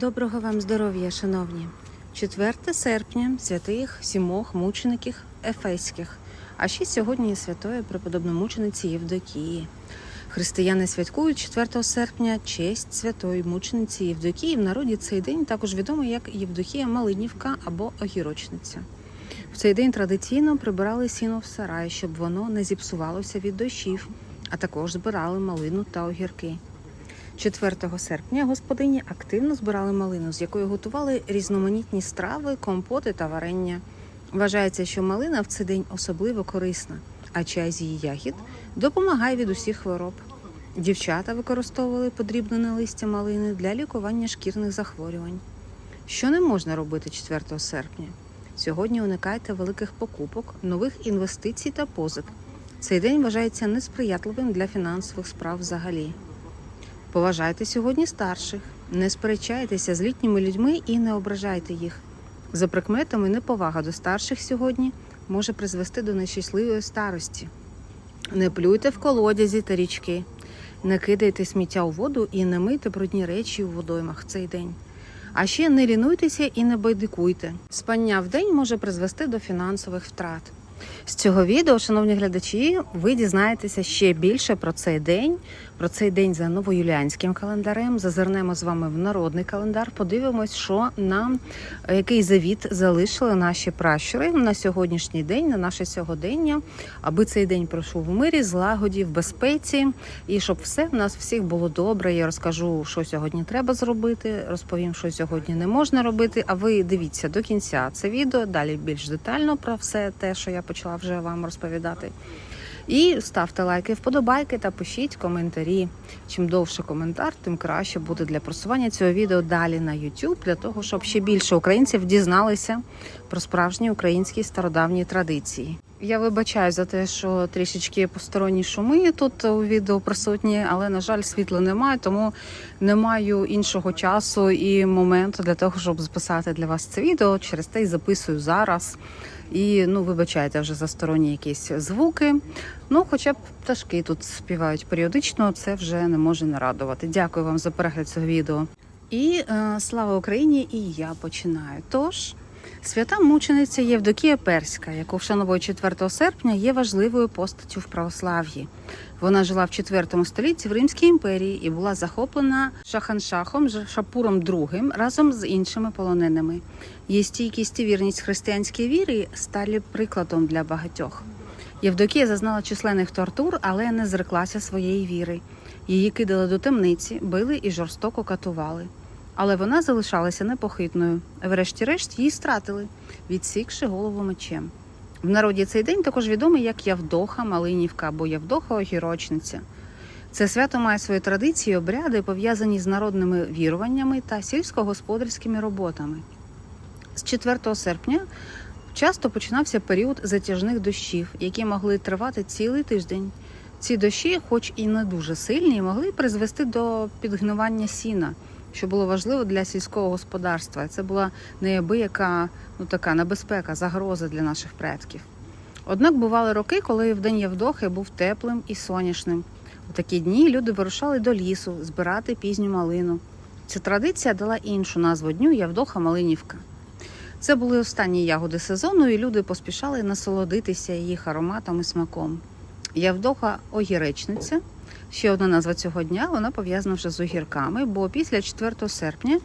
Доброго вам здоров'я, шановні! 4 серпня святих сімох мучеників Ефеських, а ще сьогодні святої преподобномучениці Євдокії. Християни святкують 4 серпня честь святої мучениці Євдокії. В народі цей день також відомий як Євдокія Малинівка або Огірочниця. В цей день традиційно прибирали сіно в сарай, щоб воно не зіпсувалося від дощів, а також збирали малину та огірки. 4 серпня господині активно збирали малину, з якої готували різноманітні страви, компоти та варення. Вважається, що малина в цей день особливо корисна, а чай з її ягід допомагає від усіх хвороб. Дівчата використовували подрібнене листя малини для лікування шкірних захворювань. Що не можна робити 4 серпня? Сьогодні уникайте великих покупок, нових інвестицій та позик. Цей день вважається несприятливим для фінансових справ взагалі. Поважайте сьогодні старших, не сперечайтеся з літніми людьми і не ображайте їх. За прикметами, неповага до старших сьогодні може призвести до нещасливої старості. Не плюйте в колодязі та річки, не кидайте сміття у воду і не мийте брудні речі у водоймах в цей день. А ще не лінуйтеся і не байдикуйте. Спання в день може призвести до фінансових втрат. З цього відео, шановні глядачі, ви дізнаєтеся ще більше про цей день, про цей день за новоюліанським календарем. Зазирнемо з вами в народний календар. Подивимось, що нам е, який завіт залишили наші пращури на сьогоднішній день, на наше сьогодення, аби цей день пройшов в мирі, злагоді, в безпеці, і щоб все в нас всіх було добре. Я розкажу, що сьогодні треба зробити. Розповім, що сьогодні не можна робити. А ви дивіться до кінця це відео. Далі більш детально про все те, що я почала вже вам розповідати. І ставте лайки, вподобайки та пишіть коментарі. Чим довше коментар, тим краще буде для просування цього відео далі на YouTube, для того, щоб ще більше українців дізналися про справжні українські стародавні традиції. Я вибачаю за те, що трішечки посторонні шуми тут у відео присутні, але на жаль, світла немає, тому не маю іншого часу і моменту для того, щоб записати для вас це відео. Через те й записую зараз. І ну, вибачайте вже за сторонні якісь звуки. Ну, хоча б пташки тут співають періодично, це вже не може не радувати. Дякую вам за перегляд цього відео. І е, слава Україні! І я починаю. Тож. Свята мучениця Євдокія Перська, яку вшановують 4 серпня, є важливою постаттю в православ'ї. Вона жила в 4 столітті в Римській імперії і була захоплена Шаханшахом Шапуром II разом з іншими полоненими. Її стійкість і вірність християнській вірі стали прикладом для багатьох. Євдокія зазнала численних тортур, але не зреклася своєї віри. Її кидали до темниці, били і жорстоко катували. Але вона залишалася непохитною. Врешті-решт її стратили, відсікши голову мечем. В народі цей день також відомий як Явдоха Малинівка або Явдоха Огірочниця. Це свято має свої традиції, обряди, пов'язані з народними віруваннями та сільськогосподарськими роботами. З 4 серпня часто починався період затяжних дощів, які могли тривати цілий тиждень. Ці дощі, хоч і не дуже сильні, могли призвести до підгнивання сіна що було важливо для сільського господарства. Це була неабияка ну така небезпека, загроза для наших предків. Однак бували роки, коли в день Євдохи був теплим і сонячним. У такі дні люди вирушали до лісу збирати пізню малину. Ця традиція дала іншу назву дню Явдоха Малинівка. Це були останні ягоди сезону, і люди поспішали насолодитися їх ароматом і смаком. Явдоха огіречниця. Ще одна назва цього дня вона пов'язана вже з огірками, бо після 4 серпня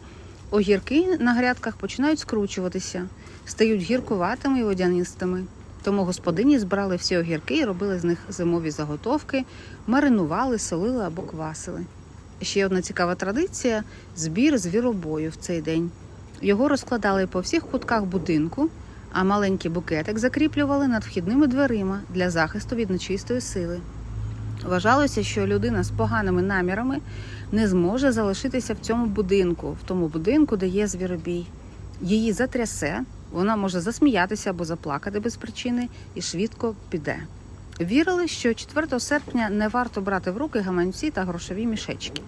огірки на грядках починають скручуватися, стають гіркуватими і водянистими. Тому господині збирали всі огірки і робили з них зимові заготовки, маринували, солили або квасили. Ще одна цікава традиція збір звіробою в цей день. Його розкладали по всіх кутках будинку, а маленький букетик закріплювали над вхідними дверима для захисту від нечистої сили. Вважалося, що людина з поганими намірами не зможе залишитися в цьому будинку, в тому будинку, де є звіробій. Її затрясе, вона може засміятися або заплакати без причини і швидко піде. Вірили, що 4 серпня не варто брати в руки гаманці та грошові мішечки.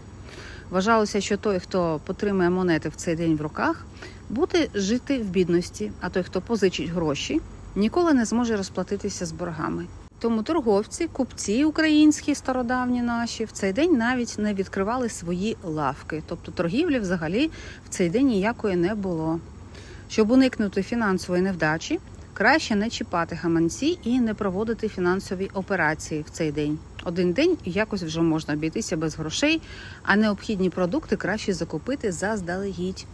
Вважалося, що той, хто потримає монети в цей день в руках, буде жити в бідності, а той, хто позичить гроші, ніколи не зможе розплатитися з боргами. Тому торговці, купці українські стародавні наші в цей день навіть не відкривали свої лавки. Тобто торгівлі взагалі в цей день ніякої не було. Щоб уникнути фінансової невдачі, краще не чіпати гаманці і не проводити фінансові операції в цей день. Один день якось вже можна обійтися без грошей, а необхідні продукти краще закупити заздалегідь.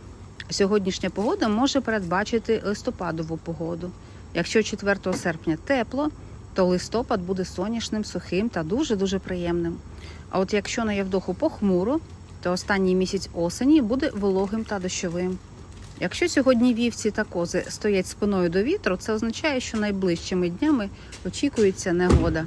Сьогоднішня погода може передбачити листопадову погоду. Якщо 4 серпня тепло, то листопад буде сонячним, сухим та дуже-дуже приємним. А от якщо на Євдоху похмуро, то останній місяць осені буде вологим та дощовим. Якщо сьогодні вівці та кози стоять спиною до вітру, це означає, що найближчими днями очікується негода.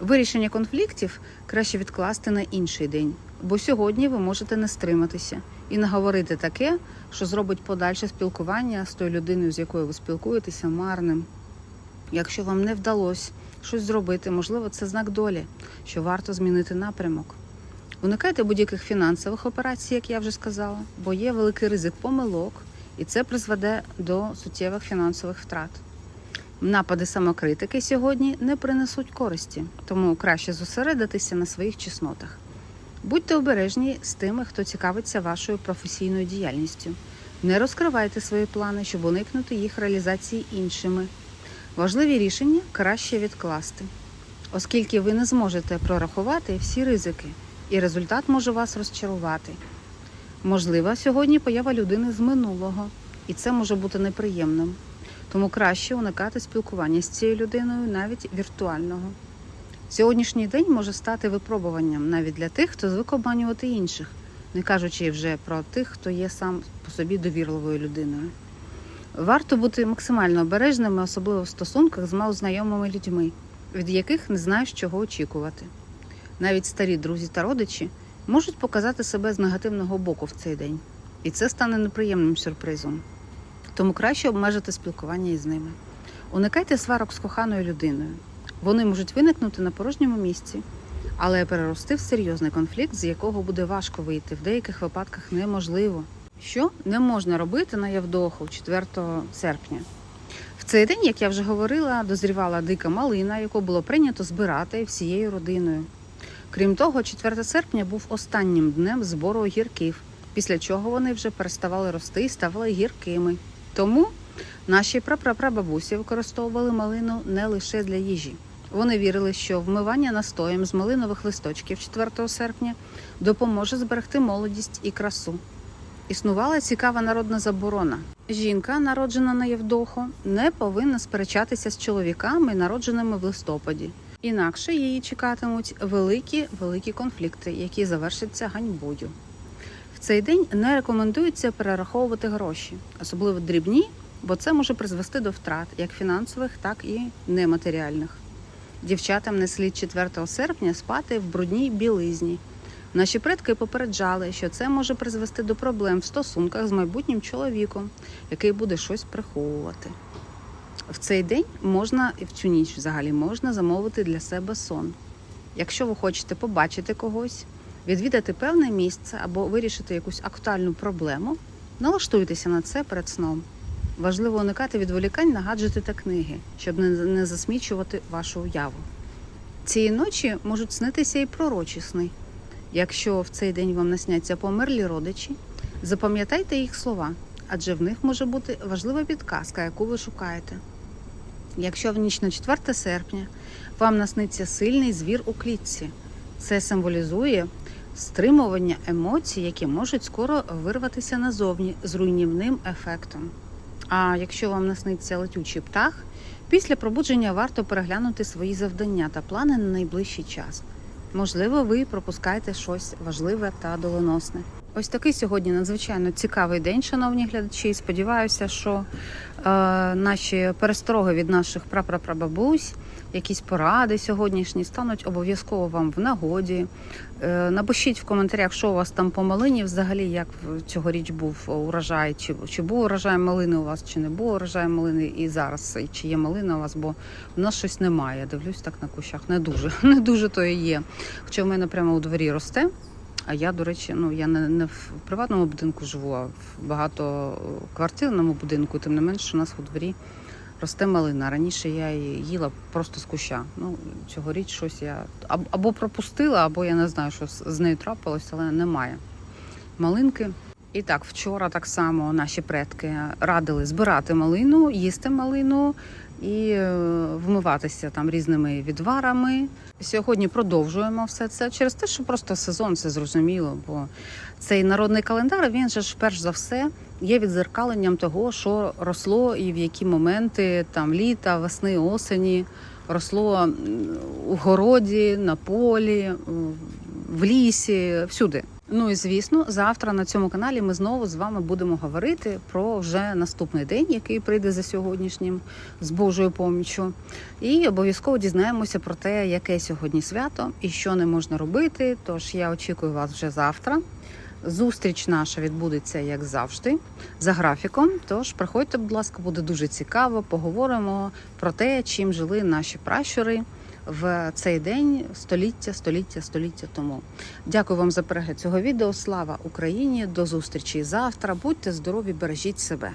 Вирішення конфліктів краще відкласти на інший день, бо сьогодні ви можете не стриматися і наговорити таке, що зробить подальше спілкування з тою людиною, з якою ви спілкуєтеся, марним. Якщо вам не вдалося щось зробити, можливо, це знак долі, що варто змінити напрямок. Уникайте будь-яких фінансових операцій, як я вже сказала, бо є великий ризик помилок, і це призведе до суттєвих фінансових втрат. Напади самокритики сьогодні не принесуть користі, тому краще зосередитися на своїх чеснотах. Будьте обережні з тими, хто цікавиться вашою професійною діяльністю. Не розкривайте свої плани, щоб уникнути їх реалізації іншими. Важливі рішення краще відкласти, оскільки ви не зможете прорахувати всі ризики, і результат може вас розчарувати. Можлива сьогодні поява людини з минулого, і це може бути неприємним. Тому краще уникати спілкування з цією людиною, навіть віртуального. Сьогоднішній день може стати випробуванням навіть для тих, хто звик обманювати інших, не кажучи вже про тих, хто є сам по собі довірливою людиною. Варто бути максимально обережними, особливо в стосунках з малознайомими людьми, від яких не знаєш, чого очікувати. Навіть старі друзі та родичі можуть показати себе з негативного боку в цей день, і це стане неприємним сюрпризом. Тому краще обмежити спілкування із ними. Уникайте сварок з коханою людиною. Вони можуть виникнути на порожньому місці, але перерости в серйозний конфлікт, з якого буде важко вийти, в деяких випадках неможливо. Що не можна робити на Явдоху 4 серпня? В цей день, як я вже говорила, дозрівала дика малина, яку було прийнято збирати всією родиною. Крім того, 4 серпня був останнім днем збору огірків, після чого вони вже переставали рости і ставали гіркими. Тому наші прапрапрабабусі використовували малину не лише для їжі. Вони вірили, що вмивання настоєм з малинових листочків 4 серпня допоможе зберегти молодість і красу. Існувала цікава народна заборона. Жінка, народжена на Євдоху, не повинна сперечатися з чоловіками, народженими в листопаді. Інакше її чекатимуть великі великі конфлікти, які завершаться ганьбою. В цей день не рекомендується перераховувати гроші, особливо дрібні, бо це може призвести до втрат як фінансових, так і нематеріальних. Дівчатам не слід 4 серпня спати в брудній білизні. Наші предки попереджали, що це може призвести до проблем в стосунках з майбутнім чоловіком, який буде щось приховувати. В цей день можна і в цю ніч взагалі можна замовити для себе сон. Якщо ви хочете побачити когось, відвідати певне місце або вирішити якусь актуальну проблему, налаштуйтеся на це перед сном. Важливо уникати відволікань на гаджети та книги, щоб не, засмічувати вашу уяву. Цієї ночі можуть снитися і пророчі сни. Якщо в цей день вам насняться померлі родичі, запам'ятайте їх слова, адже в них може бути важлива підказка, яку ви шукаєте. Якщо в ніч на 4 серпня вам насниться сильний звір у клітці, це символізує стримування емоцій, які можуть скоро вирватися назовні з руйнівним ефектом. А якщо вам насниться летючий птах, після пробудження варто переглянути свої завдання та плани на найближчий час. Можливо, ви пропускаєте щось важливе та доленосне. Ось такий сьогодні надзвичайно цікавий день, шановні глядачі. Сподіваюся, що е, наші перестороги від наших прапрапрабабусь, якісь поради сьогоднішні стануть обов'язково вам в нагоді. Е, напишіть в коментарях, що у вас там по малині, взагалі, як цьогоріч був урожай, чи, чи був урожай малини у вас, чи не був урожай малини, і зараз чи є малина у вас, бо у нас щось немає. Дивлюсь так на кущах. Не дуже, не дуже то і є. Хоча в мене прямо у дворі росте. А я, до речі, ну я не, не в приватному будинку живу, а в багатоквартирному будинку. Тим не менше, у нас у дворі росте малина. Раніше я її їла просто з куща. Ну, цьогоріч щось я або пропустила, або я не знаю, що з нею трапилось, але немає малинки. І так, вчора так само наші предки радили збирати малину, їсти малину і е, вмиватися там різними відварами. Сьогодні продовжуємо все це через те, що просто сезон це зрозуміло. Бо цей народний календар він же ж перш за все є відзеркаленням того, що росло і в які моменти там літа, весни, осені росло у городі, на полі, в лісі, всюди. Ну і звісно, завтра на цьому каналі ми знову з вами будемо говорити про вже наступний день, який прийде за сьогоднішнім з Божою поміччю. І обов'язково дізнаємося про те, яке сьогодні свято і що не можна робити. Тож я очікую вас вже завтра. Зустріч наша відбудеться як завжди за графіком. Тож приходьте, будь ласка, буде дуже цікаво. Поговоримо про те, чим жили наші пращури в цей день століття, століття, століття тому. Дякую вам за перегляд цього відео. Слава Україні! До зустрічі завтра. Будьте здорові, бережіть себе.